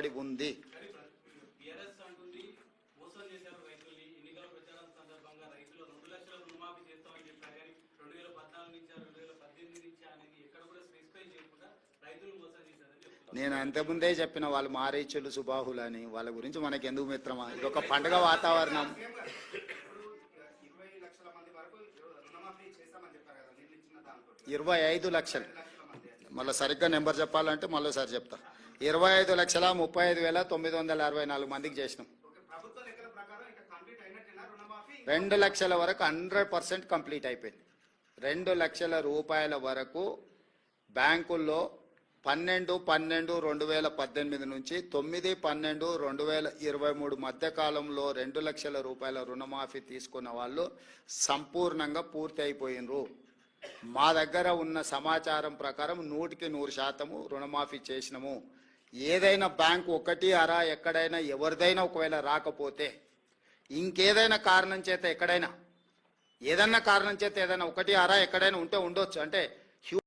ఇక్కడ ఉంది. నేను అంతకుముందే చెప్పిన వాళ్ళు మారీచులు సుబాహులు అని వాళ్ళ గురించి మనకి ఎందుకు మిత్రమా? ఇది ఒక పండుగ వాతావరణం. ఇరవై ఐదు లక్షలు. మళ్ళీ సరిగ్గా నెంబర్ చెప్పాలంటే మళ్ళీసారి చెప్తా. ఇరవై ఐదు లక్షల ముప్పై ఐదు వేల తొమ్మిది వందల అరవై నాలుగు మందికి చేసినాం. రెండు లక్షల వరకు హండ్రెడ్ పర్సెంట్ కంప్లీట్ అయిపోయింది. రెండు లక్షల రూపాయల వరకు బ్యాంకుల్లో పన్నెండు పన్నెండు రెండు వేల పద్దెనిమిది నుంచి తొమ్మిది పన్నెండు రెండు వేల ఇరవై మూడు మధ్య కాలంలో రెండు లక్షల రూపాయల రుణమాఫీ తీసుకున్న వాళ్ళు సంపూర్ణంగా పూర్తి అయిపోయినరు. మా దగ్గర ఉన్న సమాచారం ప్రకారం నూటికి నూరు శాతము రుణమాఫీ చేసినాము. ఏదైనా బ్యాంకు ఒకటి అరా ఎక్కడైనా ఎవరిదైనా ఒకవేళ రాకపోతే ఇంకేదైనా కారణం చేత ఎక్కడైనా ఏదన్నా కారణం చేత ఏదైనా ఒకటి అరా ఎక్కడైనా ఉంటే ఉండొచ్చు. అంటే